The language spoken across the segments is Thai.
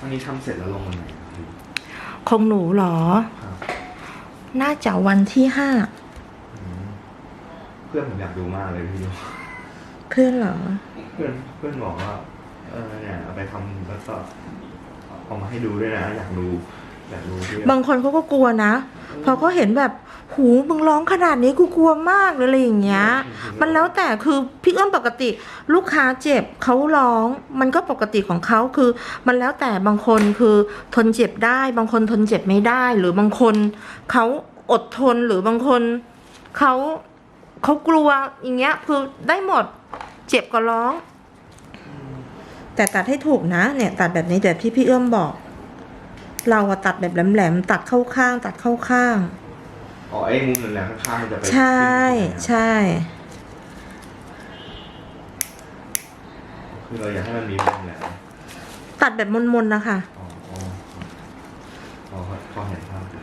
อันนี้ทำเสร็จแล้วลงวันไหนครับพี่ของหนูเหรอ ครับน่าจะวันที่ห้าอืมเพื่อนผมอยากดูมากเลยพี่ เพื่อนเหรอ เพื่อนเพื่อนบอกว่า เออเนี่ยเอาไปทำแล้วก็เอามาให้ดูด้วยนะ อยากดูอยากดูที่ บางคนเขาก็กลัวนะพอเขาเห็นแบบหูมึงร้องขนาดนี้กูกลัวมากเลยอะไรอย่างเงี้ย มันแล้วแต่คือพี่เอื้อมปกติ ลูกค้าเจ็บเขาร้อง มันก็ปกติของเขาคือ มันแล้วแต่บางคนคือทนเจ็บได้ บางคนทนเจ็บไม่ได้ หรือบางคนเขาอดทนหรือบางคนเขาเขากลัวอย่างเงี้ย คือได้หมดเจ็บก็ร้อง แต่ตัดให้ถูกนะ เนี่ย ตัดแบบนี้แบบที่พี่เอื้อมบอก เราอะตัดแบบแหลมๆตัดเข้าข้าง ตัดเข้าข้าง อ๋อไอ้งูแหลมๆข้างๆมันจะไปใช่จิ้มใช่ไหมครับใช่ คือเราอยากให้มันมีมุมแหลมตัดแบบมนๆนะคะอ๋ออ๋ออ๋อพอเห็นภาพอยู่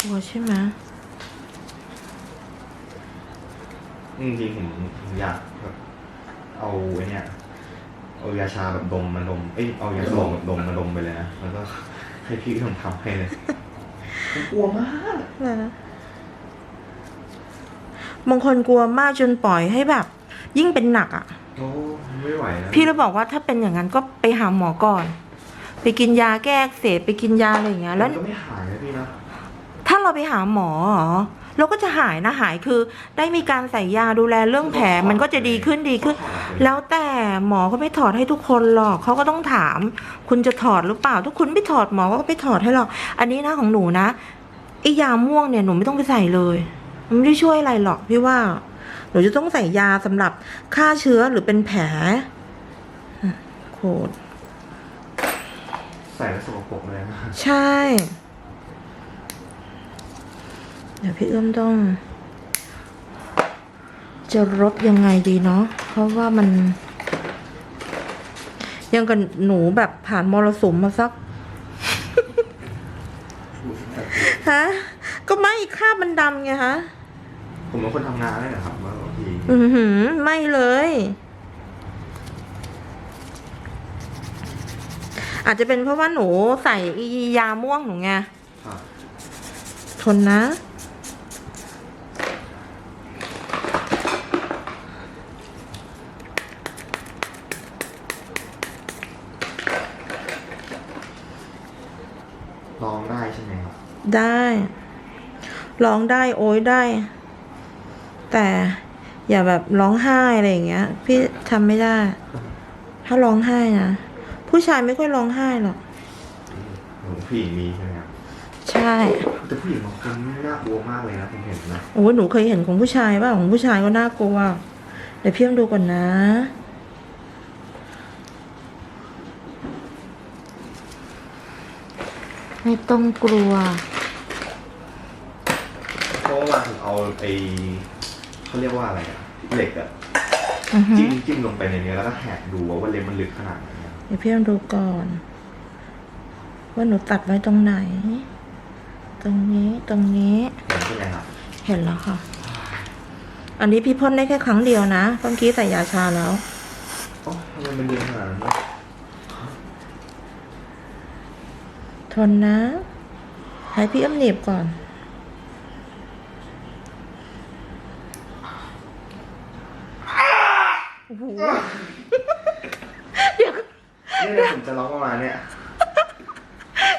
กลัวใช่ไหมจริงๆผมผมอยากแบบเอาไอ้เนี่ย เอายาชาแบบดมมาดม เอ้ยเอายาสลบแบบดมมาดมไปเลยนะแล้วก็ให้พี่ทำทำให้เลยผมกลัวมากบางคนกลัวมากจนปล่อยให้แบบ ยิ่งเป็นหนักอะ โอ้ไม่ไหวแล้วพี่เลยบอกว่าถ้าเป็นอย่างนั้นก็ไปหาหมอก่อน ไปกินยาแก้อักเสบไปกินยาอะไรอย่างเงี้ยแล้ว มันก็ไม่หายนะพี่นะถ้าเราไปหาหมอเหรอ เราก็จะหายนะหายคือ ได้มีการใส่ยาดูแลเรื่องแผลมันก็จะดีขึ้นดีขึ้น แล้วแต่หมอก็ไม่ถอดให้ทุกคนหรอกเขาก็ต้องถาม คุณจะถอดหรือเปล่า ทุกคุณไม่ถอดหมอก็ไม่ถอดให้หรอก อันนี้นะของหนูนะไอยาม่วงเนี่ยหนูไม่ต้องไปใส่เลยมันไม่ได้ช่วยอะไรหรอกพี่ว่า หนูจะต้องใส่ยาสำหรับฆ่าเชื้อหรือเป็นแผลอะโคตรใส่แล้วสกปรกเลยนะใช่เดี๋ยวพี่เอื้อมต้อง จะรบยังไงดีเนาะเพราะว่ามัน ยังกับหนูแบบผ่านมรสุมมาสักฮะก็ไม่คราบมันดำไงฮะผมเป็นคนทำงานได้เหรอครับบางทีอือหือ ไม่เลย อาจจะเป็นเพราะว่าหนูใส่อียาม่วงหนูไงครับทนนะ ลองได้ใช่ไหมครับ ได้ร้องได้โอ้ยได้ แต่อย่าแบบร้องไห้อะไรอย่างเงี้ย พี่ทำไม่ได้ ถ้าร้องไห้นะผู้ชายไม่ค่อยร้องไห้หรอกผมผู้หญิงมีใช่ไหมครับใช่แต่ผู้หญิงบางคนน่ากลัวมากเลยนะผมเห็นนะโอ้ยหนูเคยเห็นของผู้ชายป่ะของผู้ชายก็น่ากลัวเดี๋ยวพี่ต้องดูก่อนนะไม่ต้องกลัวเพราะว่า ผมเอาไอ้เขาเรียกว่าอะไรอะเหล็กอะอือฮึจิ้มจิ้มลงไปในนี้แล้วก็แหกดูว่าเล็บมันลึกขนาดไหนอะเดี๋ยวพี่ต้องดูก่อน ว่าหนูตัดไว้ตรงไหน ตรงนี้ตรงนี้เห็นใช่ไหมครับเห็นแล้วค่ะ อันนี้พี่พ่นได้แค่ครั้งเดียวนะเมื่อกี้ใส่ยาชาแล้ว โอ้ทำไมมันเย็นขนาดนั้นวะทนนะ ให้พี่เอ้มหนีบก่อน โอ้โหเดี๋ยวเนี่ยผมจะร้องประมาณเนี้ย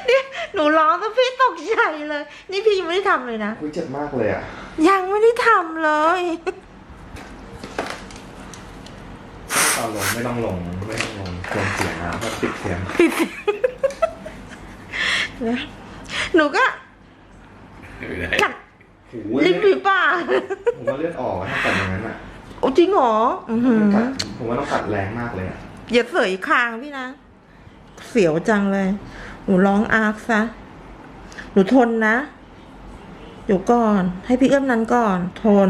นี่หนูร้องก็พี่ตกใจเลย นี่พี่ยังไม่ได้ทำเลยนะคุยเจ็บมากเลยอะยังไม่ได้ทำเลยตอนลงไม่ต้องลงไม่ต้องลงเสียงเสียงนะเพราะติดเสียงปิดนะหนูก็กัดโอ้โหลิ้นหรือเปล่าผมว่าเลือดออกอะถ้ากัดอย่างนั้นอะโอ้จริงเหรออือหือกัดผมว่าต้องกัดแรงมากเลยอะอย่าเสยคางพี่นะ เสียวจังเลย หนูร้องอาร์คซะ หนูทนนะ อยู่ก่อน ให้พี่เอื้อมนั้นก่อน ทน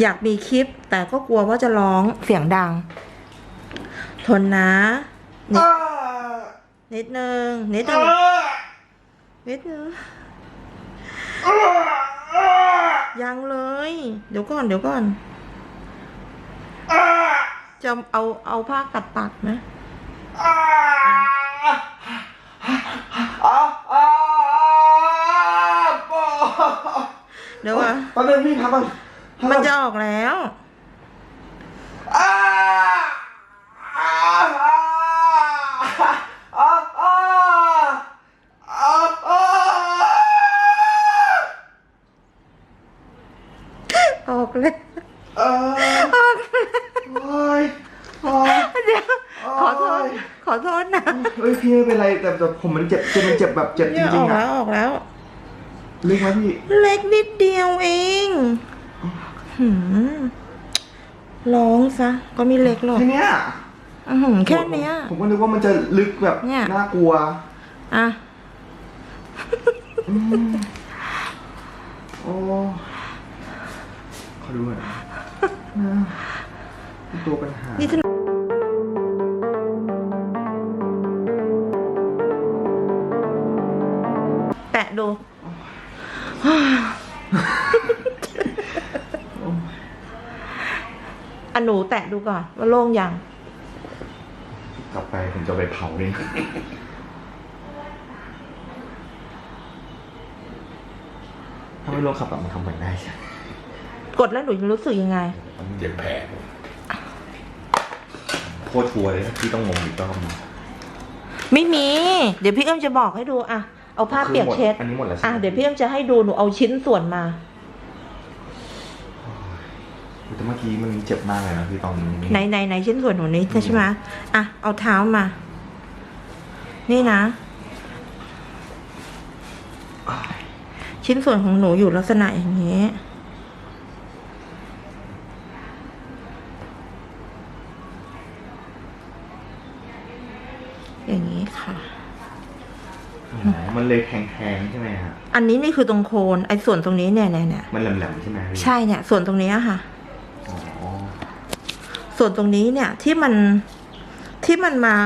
อยากมีคลิป แต่ก็กลัวว่าจะร้องเสียงดัง ทนนะ นิดนิดนึง นิดนึง นิดนึง ยังเลย เดี๋ยวก่อน เดี๋ยวก่อน จะเอาเอาผ้ากัดปากไหมเดี๋ยวว่าตอนนี้พี่พักก่อนพักก่อมันจะออกแล้ว อ้าอ้าอ้าอ้าอ้าอ้าอ้า ออกแล้ว เออโอ้ยโอ้ย เดี๋ยวขอโทษ โอ้ยขอโทษนะเฮ้ยพี่ไม่เป็นไรแต่แต่ผมมันเจ็บเจ็บมันเจ็บแบบเจ็บจเนี่ยอริงอกๆแล้อะวออกแล้ว เล็กไหมพี่เล็กนิดเดียวเองหืมร้องซะ ก็ไม่เล็กหรอกแค่เนี้ยอื้อหือแค่เนี้ย ผมก็นึกว่ามันจะลึกแบบเนี่ย น่ากลัวอะ อืมโอ้ขอดูหน่อยนะตัวปัญหา นี่ถ้า ดู อันหนูแตะดูก่อนว่าโล่งยัง กลับไปผมจะไปเผาเองถ้าไม่ลงขับแบบมันทำไปได้ใช่ไหมกดแล้วหนูจะรู้สึกยังไง เจ็บแผลโคตรชัวร์เลยนะพี่ต้องงงอีกรอบนึง ไม่มี เดี๋ยวพี่เอื้อมจะบอกให้ดูอะ เอาผ้าเปียกเช็ด อันนี้หมดแล้วใช่อะไหมเดี๋ยวพี่เอื้อมจะให้ดูหนูเอาชิ้นส่วนมา แต่เมื่อกี้มันเจ็บมากเลยนะพี่ตอนนี้ไหนไหนไหนชิ้นส่วนหนูนี้ใช่ไหมอะ เอาเท้ามา นี่นะ ชิ้นส่วนของหนูอยู่ลักษณะอย่างนี้ อย่างนี้ค่ะ อ๋อมัน เลยแทงๆใช่ไหมฮะอันนี้นี่คือตรงโคนไอ้ส่วนตรงนี้เนี่ยเนี่ยเนี่ยมันแหลมๆใช่ไหมพี่ใช่เนี่ย ส่วนตรงนี้อะค่ะ อ๋อส่วนตรงนี้เนี่ยที่มันที่มันมา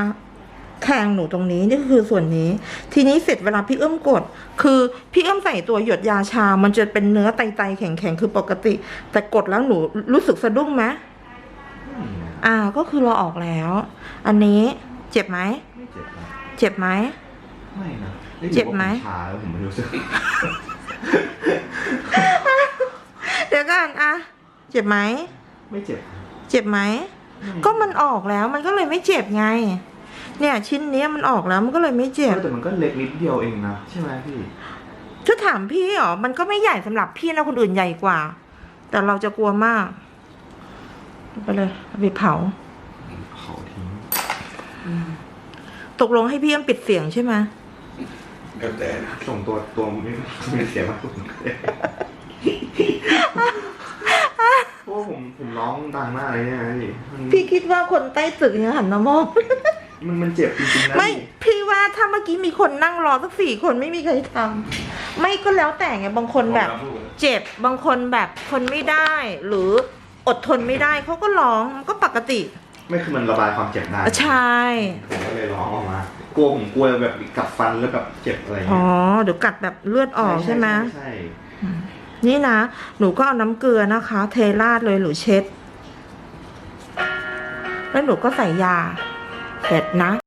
แทงหนูตรงนี้นี่คือส่วนนี้ ทีนี้เสร็จเวลาพี่เอื้อมกด คือพี่เอื้อมใส่ตัวหยดยาชา มันจะเป็นเนื้อไตๆแข็งๆคือปกติ แต่กดแล้วหนูรู้สึกสะดุ้งไหมอืมอ่า ก็คือเราออกแล้ว อันนี้เจ็บไหมไม่เจ็บนะ เจ็บไหม ไม่นะเจ็บไหม ชาแล้วผมไม่รู้สึก เดี๋ยวก่อนอะเจ็บไหม ไม่เจ็บ เจ็บไหม ก็มันออกแล้วมันก็เลยไม่เจ็บไง เนี่ยชิ้นเนี้ยมันออกแล้วมันก็เลยไม่เจ็บ แต่มันก็เล็กนิดเดียวเองนะ ใช่ไหมพี่ ถ้าถามพี่เหรอ มันก็ไม่ใหญ่สำหรับพี่นะคนอื่นใหญ่กว่า แต่เราจะกลัวมากเอาไปเลยเอาไปเผา เขาทิ้งตกลงให้พี่เอ็มปิดเสียงใช่ไหม ก็แต่ส่งตัวตัวไม่ไม่เสียมากสุดเพราะว่าผมผมร้องดังมากเลยเนี่ยพี่มันพี่คิดว่าคนใต้ตึกเนี่ยหันมามองมันมันเจ็บจริงๆนะไม่พี่พี่ว่าถ้าเมื่อกี้มีคนนั่งรอสักสี่คนไม่มีใครทำไม่ก็แล้วแต่ไงบางคนแบบ เจ็บบางคนแบบทนไม่ได้ หรืออดทนไม่ได้เขาก็ร้องมันก็ปกติ ไม่คือมันระบายความเจ็บได้ใช่ ผมก็เลยร้องออกมา กลัวผมกลัวแบบกัดฟันแล้วแบบเจ็บอะไรอ๋เงี้อยเดี๋ยวกัดแบบเลือดออกใช่ไหม ใช่นี่นะ หนูก็เอาน้ำเกลือนะคะ เทราดเลยหรือเช็ด แล้วหนูก็ใส่ยา เสร็จนะ